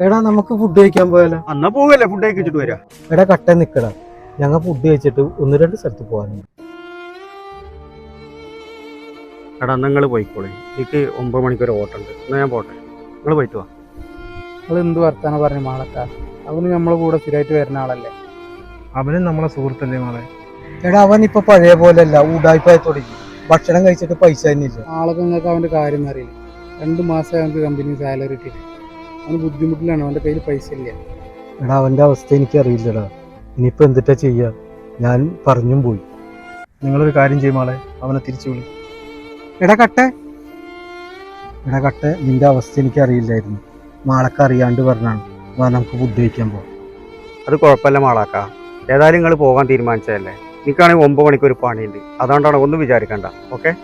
എടാ നമുക്ക് ഫുഡ് കഴിക്കാൻ പോയാലോ? അന്നാ പോകല്ലേ ഫുഡ് കഴിച്ചിട്ട് വരാ. എടാ കട്ട നിക്കടാ. ഞങ്ങ ഫുഡ് കഴിച്ചിട്ട് ഒന്ന് രണ്ട് സ്ഥലത്ത് പോകാനുണ്ട് എടാ നിങ്ങൾ പോയിക്കോളെ. എനിക്ക് ഒമ്പത് മണിക്ക് ഒരു ഓട്ടം ഉണ്ട് എന്നാ ഞാൻ പോട്ടെ. നിങ്ങൾ പോയിട്ട് വാ. നിങ്ങൾ എന്ത് വർത്താനം പറഞ്ഞു മാളക്ക അവന് നമ്മളെ കൂടെ സ്ഥിരമായിട്ട് വരുന്ന ആളല്ലേ? അവനും നമ്മളെ സുഹൃത്തല്ലേ മാളെ? എടാ അവൻ ഇപ്പൊ പഴയ പോലെയല്ല ഊടായ്പായി തുടങ്ങി. ഭക്ഷണം കഴിച്ചിട്ട് പൈസ തന്നെ ഇല്ല ആളൊക്കെ നിങ്ങൾക്ക് അവന്റെ കാര്യം അറിയില്ല? രണ്ട് മാസം ഞങ്ങൾക്ക് കമ്പനി സാലറി ഇട്ടിട്ട്. അവന് ബുദ്ധിമുട്ടിലാണ് അവന്റെ കയ്യിൽ പൈസ ഇല്ല. എടാ അവന്റെ അവസ്ഥ എനിക്കറിയില്ലടാ. ഇനിയിപ്പോൾ ഇനിയിപ്പോ എന്തിട്ടാ ചെയ്യുക ഞാൻ പറഞ്ഞും പോയി. നിങ്ങളൊരു കാര്യം ചെയ്യും മോളെ അവനെ തിരിച്ചു വിളി. എടാ കട്ടെ. എടാ കട്ടെ നിന്റെ അവസ്ഥ എനിക്കറിയില്ലായിരുന്നു. മാളക്ക അറിയാണ്ട് പറഞ്ഞാണ്. വാ നമുക്ക് ഫുഡ് കഴിക്കാൻ പോവാം. അത് കുഴപ്പമില്ല മാളാക്ക. ഏതായാലും നിങ്ങൾ പോകാൻ തീരുമാനിച്ചതല്ലേ? എനിക്കാണെങ്കിൽ ഒമ്പത് മണിക്ക് ഒരു പണിയുണ്ട്. അതുകൊണ്ടാണ് ഒന്നും വിചാരിക്കണ്ട. ഓക്കെ?